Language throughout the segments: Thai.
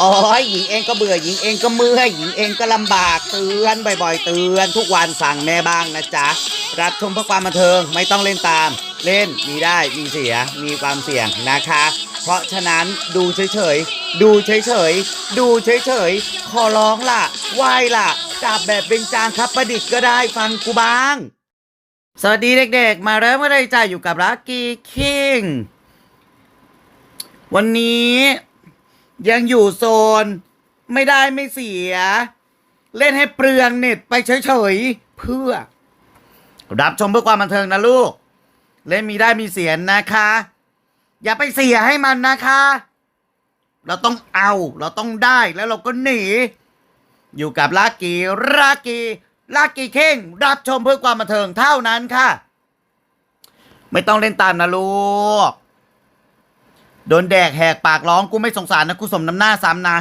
อ๋อหญิงเองก็เบื่อหญิงเองก็เมื่อยหญิงเองก็ลำบากเตือนบ่อยๆเตือน ทุกวันสั่งแม่บ้างนะจ๊ะรับชมเพื่อความบันเทิงไม่ต้องเล่นตาม เล่นมีได้มีเสียมีความเสี่ยงนะคะ เพราะฉะนั้นดูเฉยๆดูเฉยๆดูเฉยๆขอร้องล่ะไหวล่ะจับแบบเป็นจางครับประดิษฐ์ก็ได้ฟังกูบ้าง สวัสดีเด็ก ๆ มาเริ่มกันเลยจ้าอยู่กับลักกี้คิงวันนี้ ยังอยู่โซน ไม่ได้ไม่เสีย เล่นให้เปลืองเน็ตไปเฉยๆ เพื่อ รับชมเพื่อความบันเทิงนะลูก เล่นมีได้มีเสียนะคะ อย่าไปเสียให้มันนะคะ เราต้องเอาเราต้องได้แล้วเราก็หนี อยู่กับลากีลากีลากีเข่งรับชมเพื่อความบันเทิงเท่านั้นค่ะ ไม่ต้องเล่นตามนะลูก โดนแดกแหกปากร้องกูไม่สงสารนะกูสมน้ำหน้าซ้ำนะ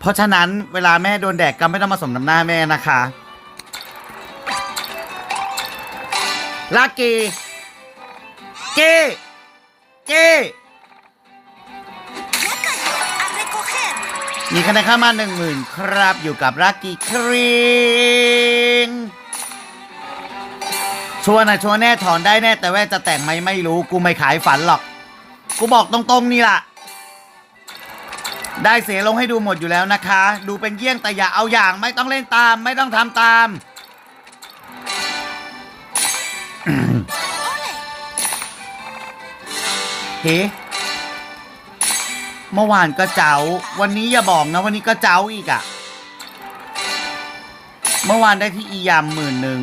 เพราะฉะนั้นเวลาแม่โดนแดกก็ไม่ต้องมาสมน้ำหน้าแม่นะคะลากีเก้เก้มีคะแนนข้ามาหนึ่งหมื่นครับอยู่กับลักกี้ครีงชัวร์นะชัวร์แน่ถอนได้แน่แต่ว่าจะแต่งไหมไม่รู้กูไม่ขายฝันหรอก กูบอกตรงๆนี่ล่ะ ได้เสียลงให้ดูหมดอยู่แล้วนะคะ ดูเป็นเยี่ยงแต่อย่าเอาอย่างไม่ต้องเล่นตาม ไม่ต้องทำตาม Ole. เฮ้เมื่อวานก็เจ้า วันนี้อย่าบอกนะ วันนี้ก็เจ้าอีกอะเมื่อวานได้ที่อียามหมื่นหนึ่ง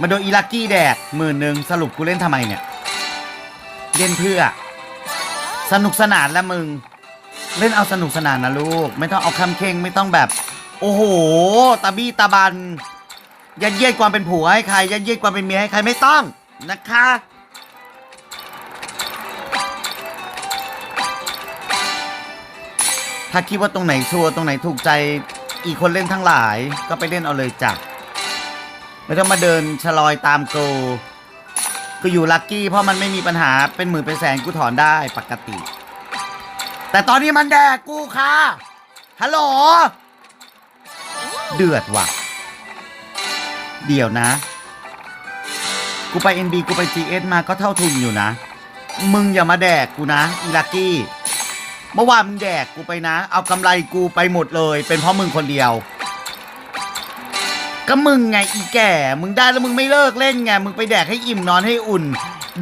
มาโดนอีลักกี้แดกหมื่นหนึ่งสรุปกูเล่นทำไมเนี่ย เล่นเพื่อ สนุกสนานละมึง เล่นเอาสนุกสนานนะลูก ไม่ต้องเอาคำเข่งไม่ต้องแบบ โอ้โหตาบี้ตาบันยัดเยียดความเป็นผัวให้ใครยัดเยียดความเป็นเมียให้ใครไม่ต้องนะคะถ้าคิดว่าตรงไหนชัวร์ตรงไหนถูกใจอีกคนเล่นทั้งหลาย ก็ไปเล่นเอาเลยจ้ะไม่ต้องมาเดินชะลอยตามโก ก็อยู่ลัคกี้เพราะมันไม่มีปัญหาเป็นหมื่นเป็นแสนกูถอนได้ปกติ แต่ตอนนี้มันแดกกูค่ะฮัลโหลเดือดว่ะ เดี๋ยวนะ กูไป NB กูไป GS มาก็เท่าทุนอยู่นะ มึงอย่ามาแดกกูนะอีลักกี้ เมื่อวานมึงแดกกูไปนะ เอากำไรกูไปหมดเลย เป็นเพราะมึงคนเดียว ก็มึงไงอีแก่ มึงได้แล้วมึงไม่เลิกเล่นไง มึงไปแดกให้อิ่มนอนให้อุ่น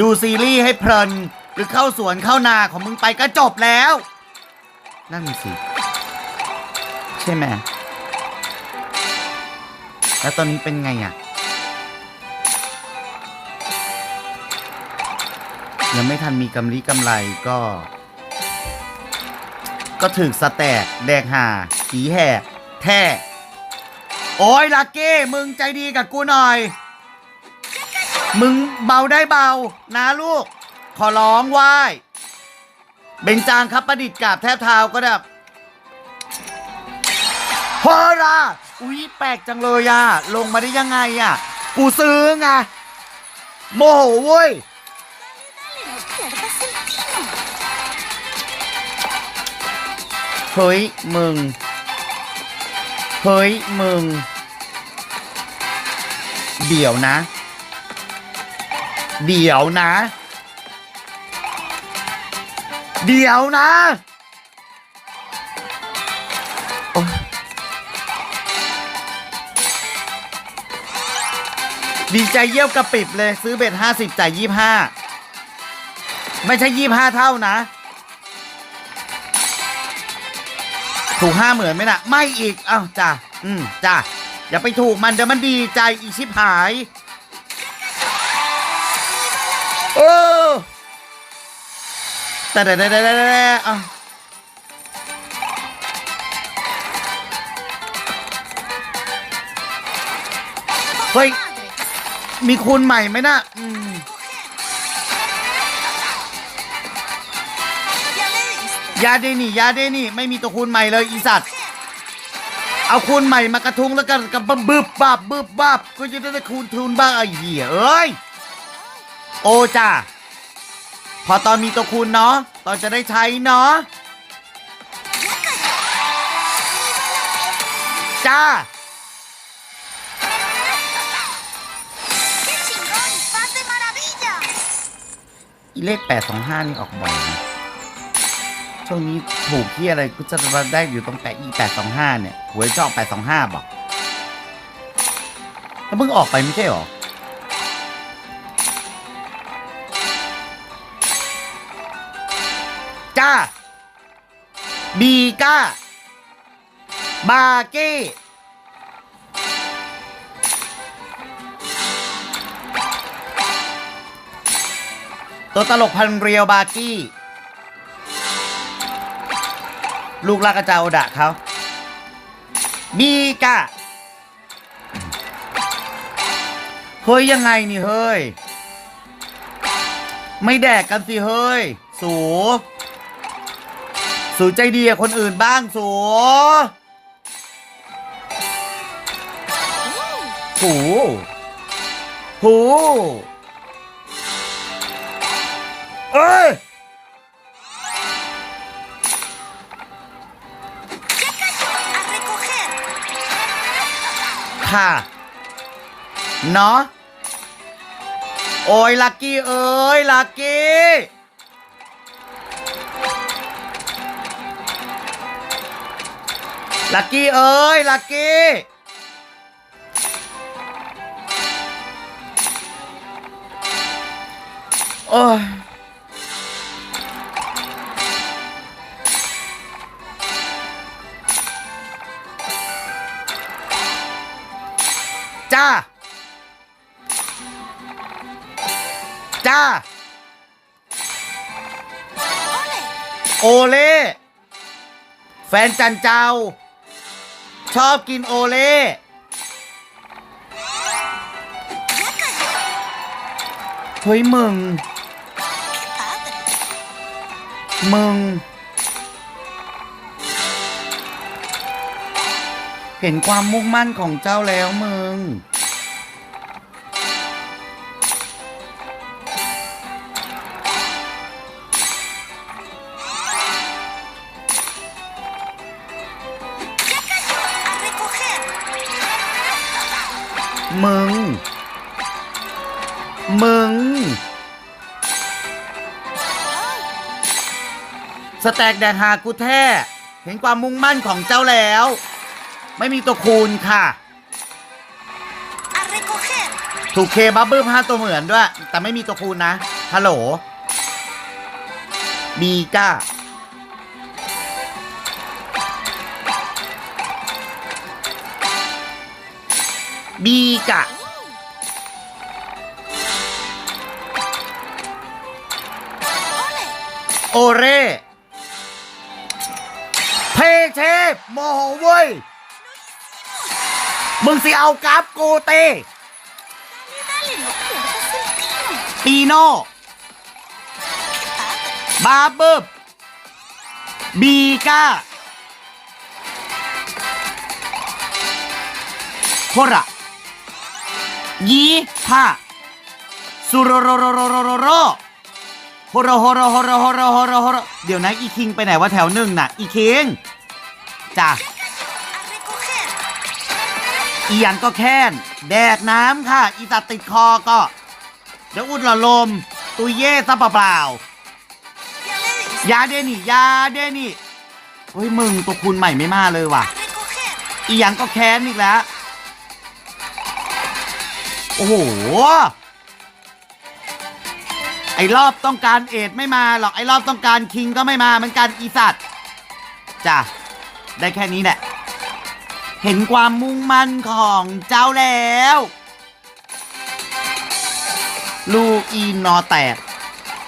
ดูซีรีส์ให้เพลิน หรือเข้าสวนเข้านาของมึงไปก็จบแล้ว นั่นสิ ใช่ไหม แล้วตอนนี้เป็นไงอะ ยังไม่ทันมีกำไรกำไรก็ ก็ถึกสแตก แดกหาผีแหกแท้ โอ้ยลักกี้มึงใจดีกับกูหน่อย มึงเบาได้เบา นะลูก ขอร้องไหว้เบญจางครับประดิษฐ์กราบแทบเท้าก็แบบพอละอุ๊ยแปลกจังเลยอะลงมาได้ยังไงอะกูซื้อไงโมโหเว้ยเฮ้ยมึง เฮ้ย มึง เดี๋ยวนะ เดี๋ยวนะ เดี๋ยวนะโอ๊ยดีใจเยี่ยวกระปิบเลย ซื้อเบ็ดห้าสิบจ่ายยี่ห้าไม่ใช่ยี่ห้าเท่านะ ถูกห้าเหมือนไหมนะไม่อีก เอ้าจ้ะอืมจ้ะอย่าไปถูกมันเดี๋ยวมันดีใจอีชิบหายเออแต่แต่แต่แต่แต่อะเฮ้ย มีคูณใหม่ไหมนะอืม ยาเดนี่ยาเดนี่ไม่มีตัวคูณใหม่เลยอีสัตว์เอาคูณใหม่มากระทุงแล้วก็นกับบึบบับบึบบับก็จะได้คูณทุนบ้างไอ้เหี้ยเอ้ยโอจ้าพอตอนมีตัวคูณเนาะตอนจะได้ใช้เนาะจ้าอีเลขแปดสองห้านี่ออกบ่อยนะ ช่วงนี้ถูกที่อะไรก็จะมาได้อยู่ตรงแปดอีแปดสองห้าเนี่ยหวยจะอกแปดสองห้าบอกแล้วเพิ่งออกไปไม่ใช่หรอจ้าบีก้าบาเก้ตัวตลกพันเรียวบากี้ ลูกลากระเจาโอดะเขาบีกะเฮ้ยยังไงนี่เฮ้ย ไม่แดกกันสิเฮ้ย สูสูใจดีกับคนอื่นบ้างสูหูหูเอ้ย ค่ะ เนาะโอ้ยลักกี้เอ้ยลักกี้ลักกี้เอ้ยลักกี้โอ้ย จ้า จ้า โอเล่ แฟนจันเจ้า ชอบกินโอเล่ เฮ้ยมึง มึง เห็นความมุ่งมั่นของเจ้าแล้วมึง มึง มึง สแต็กแดงหากูแท้ เห็นความมุ่งมั่นของเจ้าแล้ว ไม่มีตัวคูณค่ะ ¡A recoger! ถูกเคบับเบิ้ลห้าตัวเหมือนด้วย แต่ไม่มีตัวคูณนะ ฮัลโหลบีก้า บีกะ ¡Ole! โอเร่เพเชฟโมโหเว้ย มึงสิเอากราฟโกเต ¡Dale, no pierdas el tino! ปีโน่บาเบิบบีก้าโคระยีท่าสุโรโรโรโรโรโรโรโฮโรโฮโรโฮโรโฮโรโฮโรโฮโรเดี๋ยวนะอีคิงไปไหนวะแถวหนึ่งน่ะ อีคิงจ้ะ อีหยันก็แค้น แดกน้ำค่ะ อีตัดติดคอก็เดี๋ยวอุดหลอดลม ตุยเย่ซะเปล่าๆยาเดนี่ยาเดนี่เฮ้ยมึงตัวคุณใหม่ไม่มาเลยว่ะ อีหยังก็แค้นอีกแล้ว โอ้โห ไอ้รอบต้องการเอ็ดไม่มาหรอก ไอ้รอบต้องการคิงก็ไม่มาเหมือนกันอีสัตว์จ้ะได้แค่นี้แหละ เห็นความมุ่งมั่นของเจ้าแล้ว ลูกอีนอแตก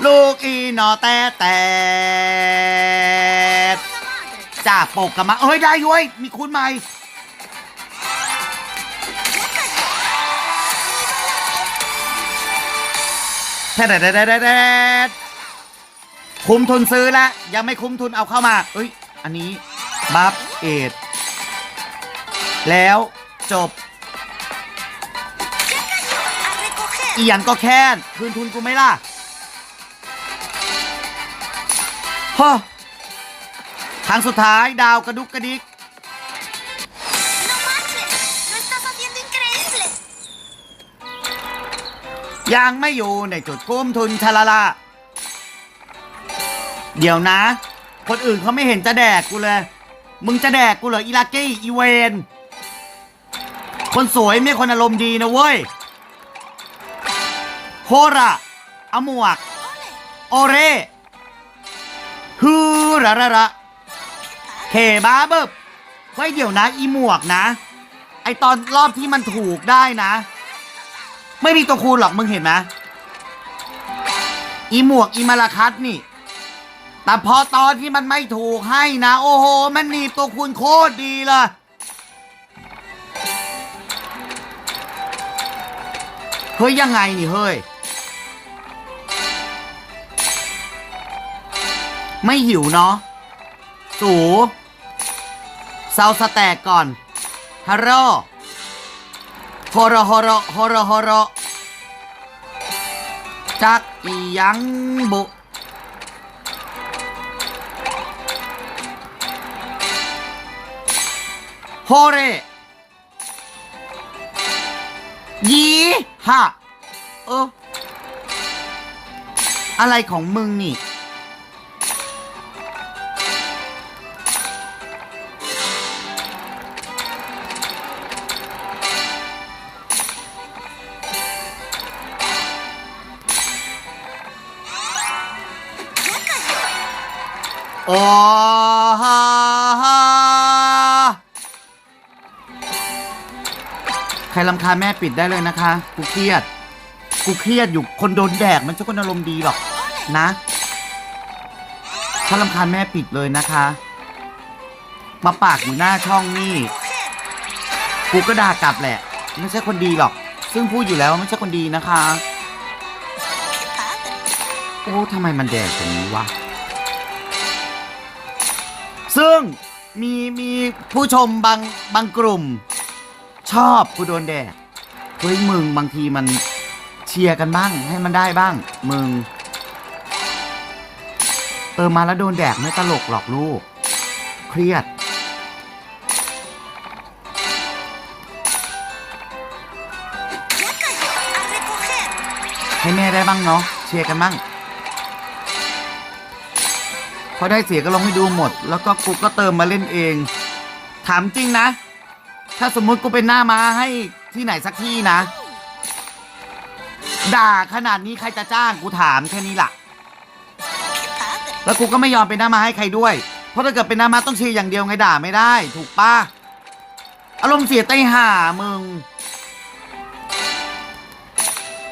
ลูกอีนอแต่แต่ ¡La madre! จ่าปกกับมา เอ้ย ได้ด้วย มีคุณใหม่ ¡Ya cayó! แท้แดแดคุ้มทุนซื้อแล้วยังไม่คุ้มทุนเอาเข้ามา เอ้ย อันนี้ บัฟเอ็ด แล้วจบ อีหยันก็แค่นคืนทุนกูไม่ล่ะฮะครั้งสุดท้ายดาวกระดุกกระดิก ยังไม่อยู่ในจุดก้มทุนชาลาลาเดี๋ยวนะ คนอื่นเขาไม่เห็นจะแดกกูเลย มึงจะแดกกูเหรออีลากี้อีเวน คนสวยไม่คนอารมณ์ดีนะเว้ย โฮระอมวก โอเร่ฮือระระระเคบ้าเบิบเฮ้เดี๋ยวนะ อีหมวกนะ ไอตอนรอบที่มันถูกได้นะ ไม่มีตัวคูณหรอกมึงเห็นไหมอีหมวกอีมาลาคัตนี่ แต่พอตอนที่มันไม่ถูกให้นะ โอ้โห มันหนีบตัวคูณโคตรดีเลย เฮ้ยยังไงนี่เฮ้ย ไม่หิวเนาะสูเซาสแตกก่อนฮัลโหลฮอรฮอรฮอรฮอรจักอียังบุโฮเร ยีฮะเออ อะไรของมึงนี่ โอ้ฮา รลำคาญแม่ปิดได้เลยนะคะ กูเครียด กูเครียดอยู่คนโดนแดกมันจะคนอารมณ์ดีหรอกนะถ้าลำคาญแม่ปิดเลยนะคะ มาปากอยู่หน้าช่องนี่ กูก็ด่ากลับแหละ ไม่ใช่คนดีหรอก ซึ่งพูดอยู่แล้วไม่ใช่คนดีนะคะ โอ้ทำไมมันแดกอย่างนี้วะ ซึ่งมีมีผู้ชมบางบางกลุ่ม ชอบกูโดนแดกเฮ้ยมึงบางทีมันเชียร์กันบ้าง ให้มันได้บ้าง มึง เออมาแล้วโดนแดกไม่ตลกหรอกลูก เครียด ให้แม่ได้บ้างเนาะเชียร์กันบ้างพอได้เสียก็ลองให้ดูหมด แล้วก็กูก็เติมมาเล่นเอง ถามจริงนะ ถ้าสมมุติกูเป็นหน้าม้าให้ที่ไหนสักที่นะ ด่าขนาดนี้ใครจะจ้างกูถามแค่นี้ล่ะ แล้วกูก็ไม่ยอมเป็นหน้าม้าให้ใครด้วย เพราะถ้าเกิดเป็นหน้าม้าต้องเชียร์อย่างเดียวไงด่าไม่ได้ ถูกปะอารมณ์เสียไตห่ามึง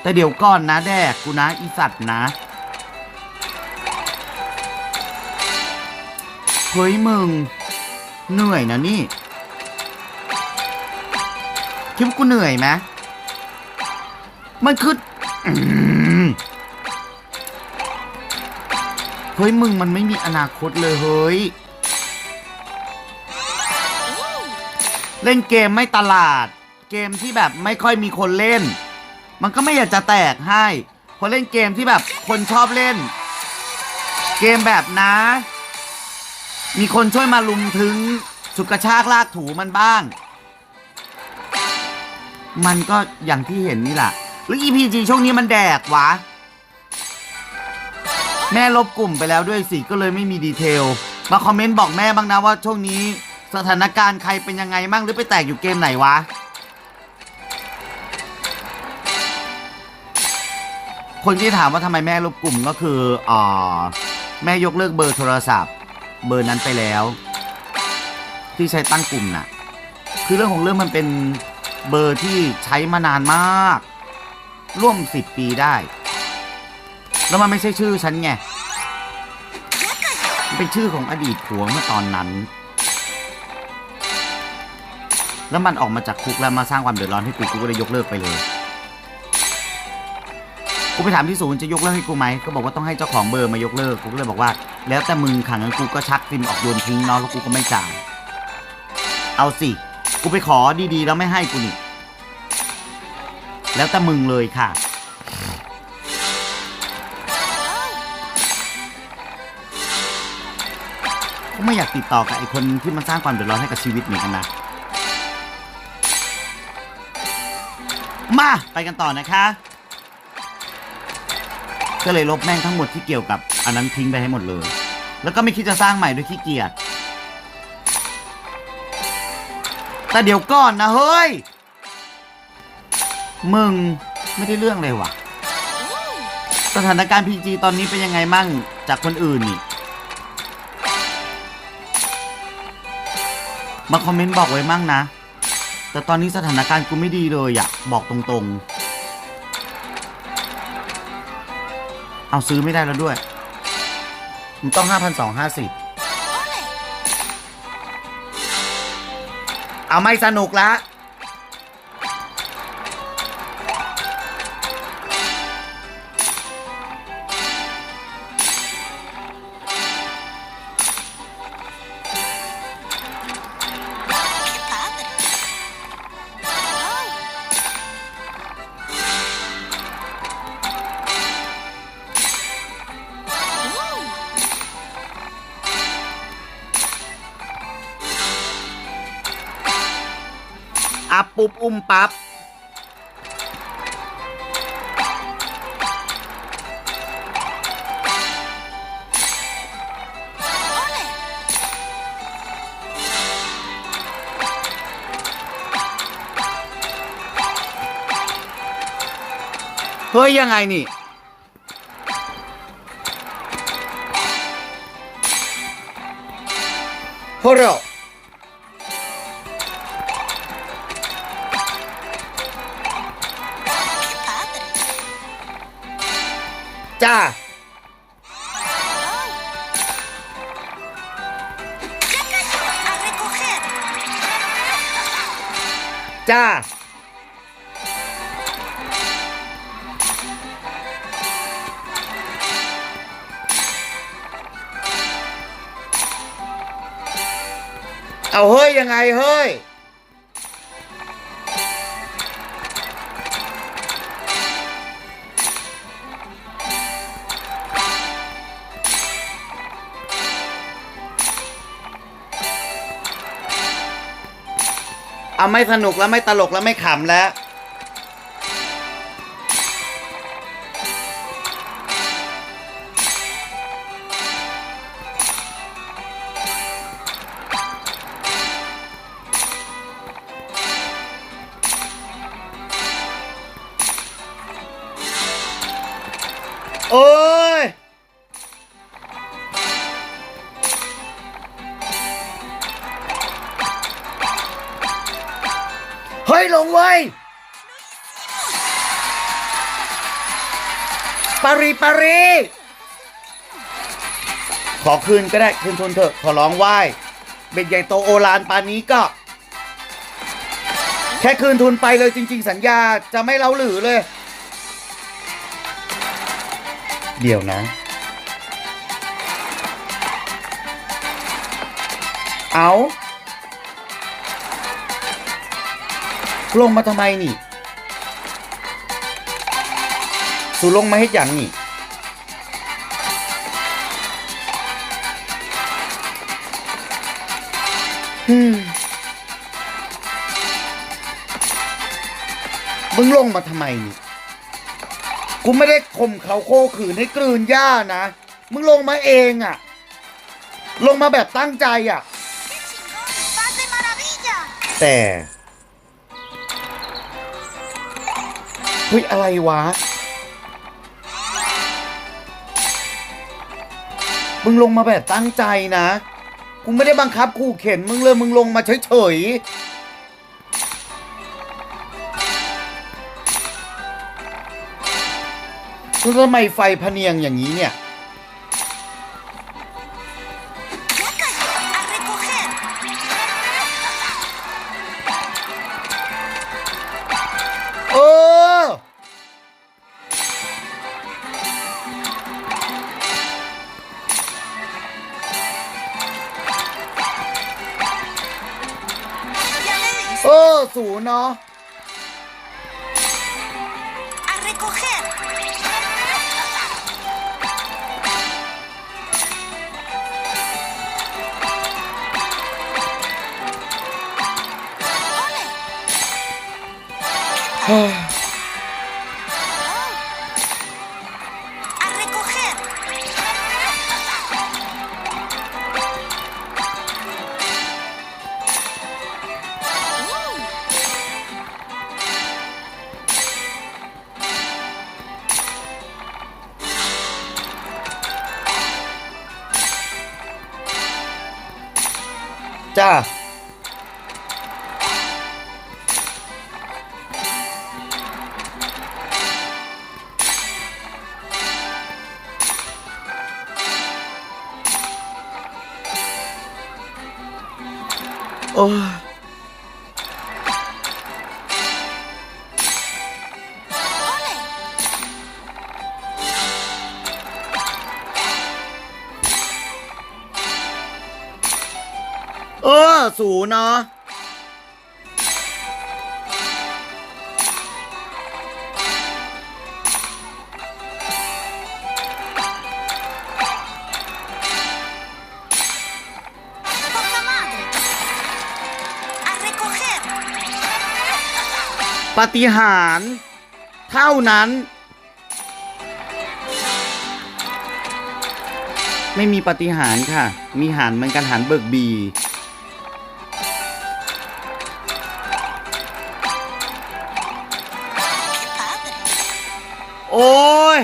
แต่เดี๋ยวก่อนนะแดกกูนะอีสัตว์นะเฮ้ยมึง เหนื่อยนะนี่ คิดว่ากูเหนื่อยไหมมันคือเฮ้ยมึงมันไม่มีอนาคตเลยเฮ้ย เล่นเกมไม่ตลาด เกมที่แบบไม่ค่อยมีคนเล่น มันก็ไม่อยากจะแตกให้พอเล่นเกมที่แบบคนชอบเล่น เกมแบบนะ มีคนช่วยมาลุมถึงฉุกระชากลากถูมันบ้าง มันก็อย่างที่เห็นนี่แหละหรือ EPG ช่วงนี้มันแดกวะ แม่ลบกลุ่มไปแล้วด้วยสิ ก็เลยไม่มีดีเทล มาคอมเมนต์บอกแม่บ้างนะว่าช่วงนี้สถานการณ์ใครเป็นยังไงบ้างหรือไปแตกอยู่เกมไหนวะ คนที่ถามว่าทำไมแม่ลบกลุ่มก็คืออ่าแม่ยกเลิกเบอร์โทรศัพท์ เบอร์นั้นไปแล้ว ที่ใช้ตั้งกลุ่มน่ะ คือเรื่องของเรื่องมันเป็น เบอร์ที่ใช้มานานมาก ร่วมสิบปีได้ แล้วมันไม่ใช่ชื่อฉันไงเป็นชื่อของอดีตผัวเมื่อตอนนั้น แล้วมันออกมาจากคุกแล้วมาสร้างความเดือดร้อนให้กูกูก็เลยยกเลิกไปเลย กูไปถามที่ศูนย์จะยกเลิกให้กูไหมก็บอกว่าต้องให้เจ้าของเบอร์มายกเลิก กูก็เลยบอกว่า แล้วแต่มึงขังงั้นกูก็ชักซิมออกโยนทิ้งเนาะแล้วกูก็ไม่จ่าย เอาสิ กูไปขอดีๆ แล้วไม่ให้กูนี่ แล้วแต่มึงเลยค่ะกูไม่อยากติดต่อกับไอ้คนที่มันสร้างความเดือดร้อนให้กับชีวิตเหมือนกันนะ มา ไปกันต่อนะคะ ก็เลยลบแม่งทั้งหมดที่เกี่ยวกับอันนั้นทิ้งไปให้หมดเลย แล้วก็ไม่คิดจะสร้างใหม่ด้วยขี้เกียจ แต่เดี๋ยวก่อนนะเฮ้ย มึงไม่ได้เรื่องเลยว่ะ สถานการณ์พีจีตอนนี้เป็นยังไงมั่งจากคนอื่นนี่ มาคอมเมนต์บอกไว้มั่งนะ แต่ตอนนี้สถานการณ์กูไม่ดีเลยอะบอกตรงๆ เอาซื้อไม่ได้แล้วด้วย มันต้อง 5,250 เอาไม่สนุกละ ปุบอุ้มปั๊บเฮ้ย ยังไงนี่ โฮโร จ้า ¡Ya cayó! ¡A recoger! จ้าเอาเฮ้ยยังไงเฮ้ย เอาไม่สนุกแล้วไม่ตลกแล้วไม่ขำแล้ว โอ้ ยเฮ้ยลงเว้ยปารีปารีขอคืนก็ได้คืนทุนเถอะขอร้องไหว้เบ็ดใหญ่โตโอลานปานนี้ก็ แค่คืนทุนไปเลยจริง ๆ สัญญาจะไม่เล้าหรือเลย เดี๋ยวนะ เอา ลงมาทำไมนี่ สูลงมาให้อย่างนี่ ฮึมมึงลงมาทำไมนี่ กูไม่ได้ข่มเขาโคขืนให้กลืนหญ้านะ มึงลงมาเองอะลงมาแบบตั้งใจอะ ¡Qué chingón! ¡Vas de maravilla! แต่ ฮ้ย อะไรวะ มึงลงมาแบบตั้งใจนะ กูไม่ได้บังคับขู่เข็นมึงเลย มึงลงมาเฉยๆแล้วทำไมไฟพเนียงอย่างนี้เนี่ย Oh. โอ้ย Ole. เออสูเนาะ ปฏิหารเท่านั้น ไม่มีปฏิหารค่ะ มีหารเหมือนกันหารเบิกบี โอ้ย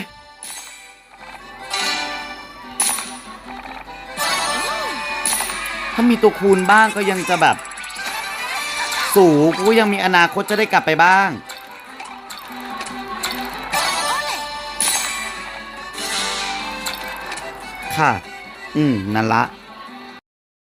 ถ้ามีตัวคูณบ้างก็ยังจะแบบ สูกูยังมีอนาคตจะได้กลับไปบ้าง ค่ะ อืม นั่นละ